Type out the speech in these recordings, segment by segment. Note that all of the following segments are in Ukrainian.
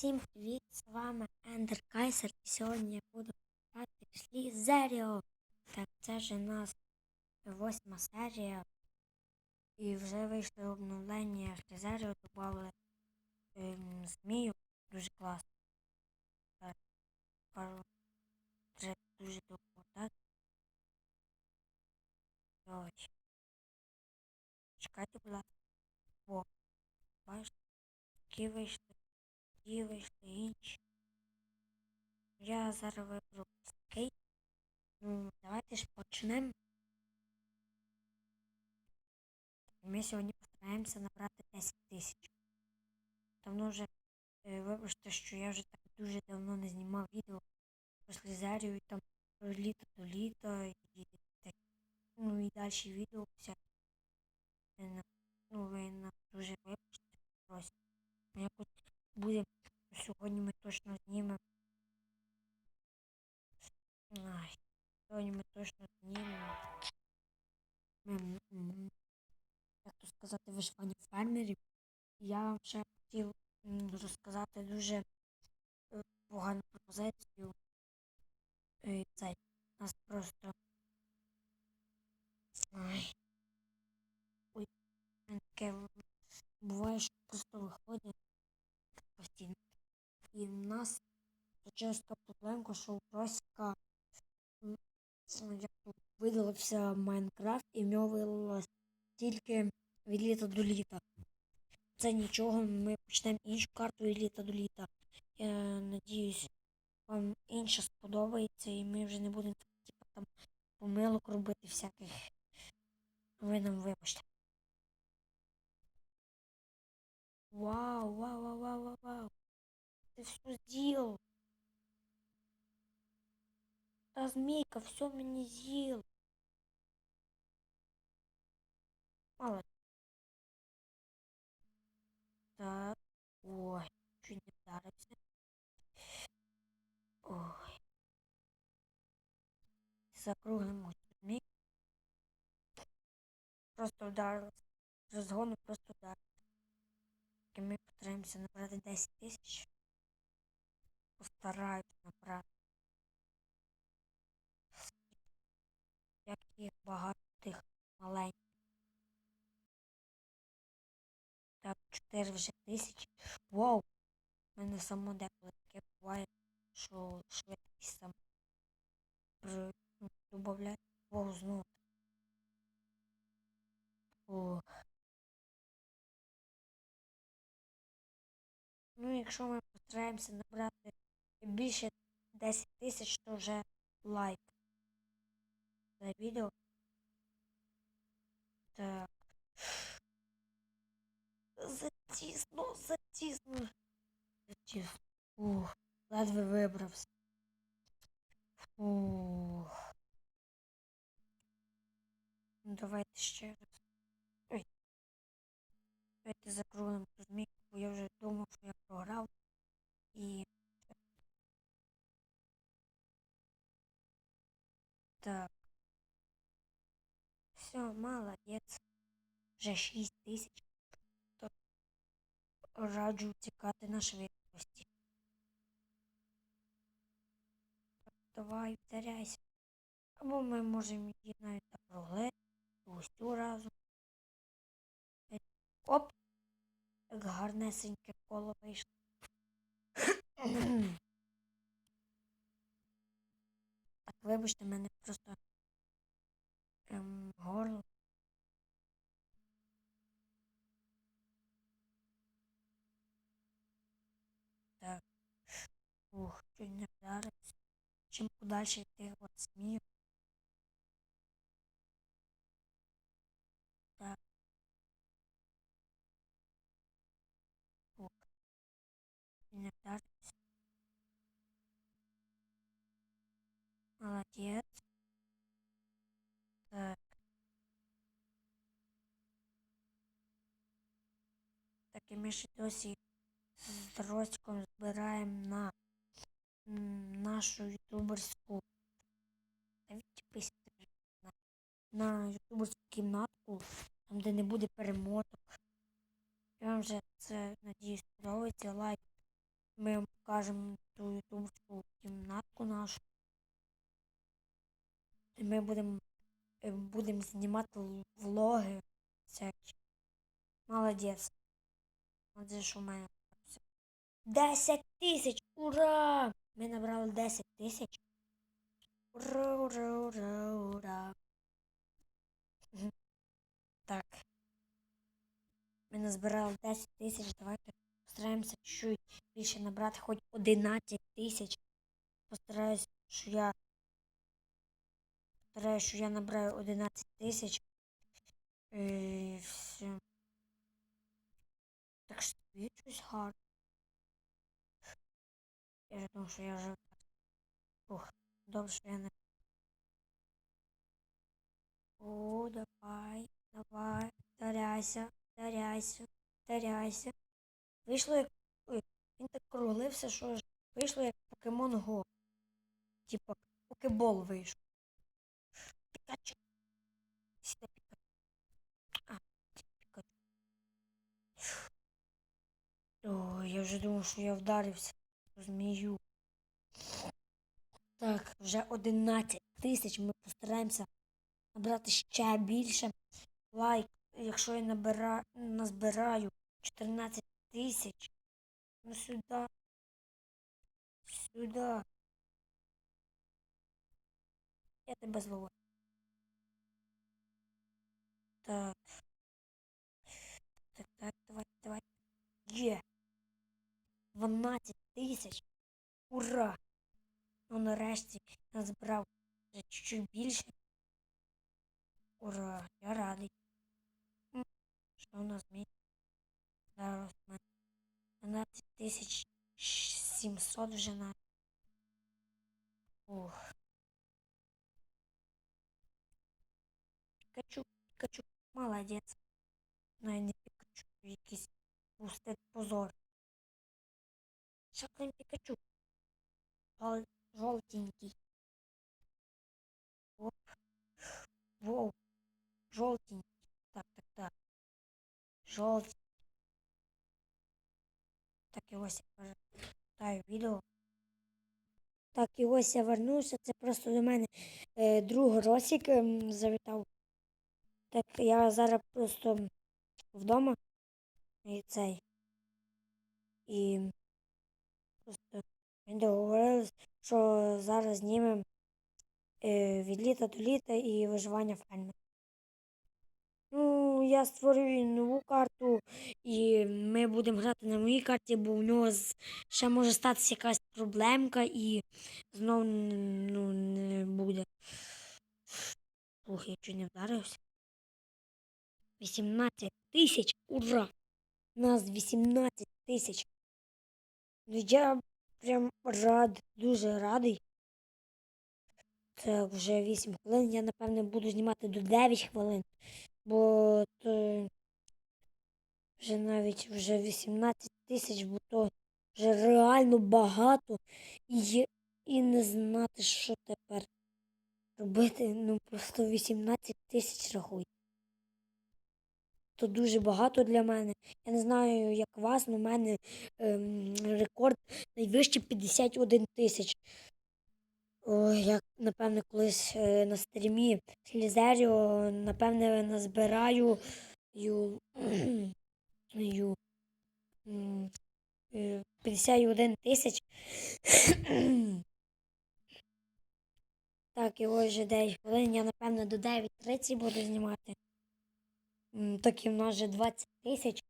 Всім привіт! З вами Ендер Кайсер. І сьогодні я буду грати в слі Так, це вже у нас восьма серія. І вже вийшло обновлення Зеріо, додали ем, змію. Дуже класно. Так, пару дуже довго так. Ой. Чекайте, будь ласка. О, бачите, які вийшли. І вийшли інші. Я зараз виберу такий. Ну, давайте ж почнемо. Ми сьогодні постараємося набрати 10 тисяч. Давно вже, е, вибачте, що я вже так дуже давно не знімав відео про слізарію і там про літо до літа і так, ну і далі відео всякі. Е, Ну, ви нам дуже вибачте, просять. Ну, Якось буде сьогодні ми точно знімемо. Сьогодні ми точно знімемо. Як то сказати, виживання фермерів. Я вам ще хотів розказати дуже е, погану пропозицію. Е, Цей нас просто. Ой, таке буває, що просто виходить. І в нас случилась така проблемка, що м, ну, видалився Майнкрафт і в нього вилилось тільки від літа до літа. Це нічого, ми почнемо іншу карту від літа до літа. Я надіюсь, вам інша сподобається і ми вже не будемо типу, там помилок робити всяких. Ви нам вибачте. Вау, вау, вау, вау, вау, вау. Ты все сделал. Та змейка все мне съел. Мало. Так. Ой, чуть не вдарився. Ой. Закруглимо змійку. Просто вдарилась. З Розгону просто вдарилась. І ми постараємося набрати 10 тисяч. Постараюсь набрати. Як їх багато тих маленьких. Так, 4 вже тисячі. Вау! У мене само деколи таке буває, що швидкість сам ну, добавляє. Вау, знову. Ну, якщо ми постараємося набрати більше 10 тисяч, то вже лайк за відео. Так. Затісно, затісно. Затісно. Ух, ледве вибрався. Ух. Ну, давайте ще раз. Ой. Давайте закруглимо цю змійку, бо я вже думав, що я програв. І. Так. Все, молодець. Вже 6 тисяч. Раджу тікати на швидкості. Давай, вдаряйся. Або ми можемо її навіть прогледіти. Усю разом. Оп! Як гарнесеньке коло вийшло. Так, вибачте, мене просто ем, горло. Так. Ух, чуть не вдарився. Чим подальше йти от смію. Так. Ух. Не вдарився. Молодець. Так. Так і ми ще досі з Роськом збираємо на нашу ютуберську. На, на ютуберську кімнатку, там де не буде перемоток. Я вам вже це надіюсь сподобається. Лайк ми вам покажемо ту ютубську кімнатку нашу. І ми будемо будем знімати влоги всякі. Молодець. Оце що в мене. все. 10 тисяч! Ура! Ми набрали 10 тисяч. Ура, ура, ура, ура. Так. Ми назбирали 10 тисяч. Давайте постараємося чуть більше набрати хоч 11 тисяч. Постараюсь, що я постараюсь, що я набираю 11 тисяч. І все. Щось. Я вже думав, що я вже. Ух, добре, я не. О, давай, давай, даряйся, даряйся, даряйся. Вийшло як. Ой, він так круглився, що ж вийшло як Покемон Го. Типа, покебол вийшов. Пікачу. Сюди Пікачу. А, Пікачу. О, я вже думав, що я вдарився змію. Так, вже 11 тисяч. Ми постараємося набрати ще більше. Лайк, якщо я набира... назбираю 14 тисяч. Ну сюди. Сюди. Я тебе зловлю. Так. Так, так, давай, давай. Є. 12 тисяч. Ура! Ну нарешті назбирав вже чуть-чуть більше. Ура! Я радий. Що у нас мій? Зараз у мене 12 тисяч 700 вже на. Ух. Пікачу, Пікачу, молодець. Ну, я не Пікачу, якийсь пустий позор. Що там Пікачу? Жовтенький. Оп. Воу. Жовтенький. Так, так, так. Жовтенький. Так, і ось я повертаю відео. Так, і ось я вернувся. Це просто до мене е, друг Росік ем, завітав. Так, я зараз просто вдома. І цей. І ми договорились, що зараз знімемо е, від літа до літа і виживання ферми. Ну, я створюю нову карту, і ми будемо грати на моїй карті, бо в нього ще може статися якась проблемка і знову ну, не буде. Ух, я чуть не вдарився. 18 тисяч, ура! У Нас 18 тисяч. Ну я прям рад, дуже радий. Це вже 8 хвилин. Я, напевне, буду знімати до 9 хвилин, бо то вже навіть вже 18 тисяч, бо то вже реально багато і, і не знати, що тепер робити. Ну просто 18 тисяч рахуй. То дуже багато для мене. Я не знаю, як вас, але в мене ем, рекорд найвищий 51 тисяч. Я, напевне, колись е, на стрімі Слізеріо, напевне, назбираю ю, ю, е, 51 тисяч. Так, і ось вже 9 хвилин. Я, напевно, до 9.30 буду знімати. М, Так і в нас вже 20 тисяч.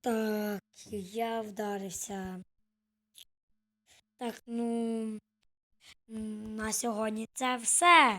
Так, я вдарився. Так, ну на сьогодні це все.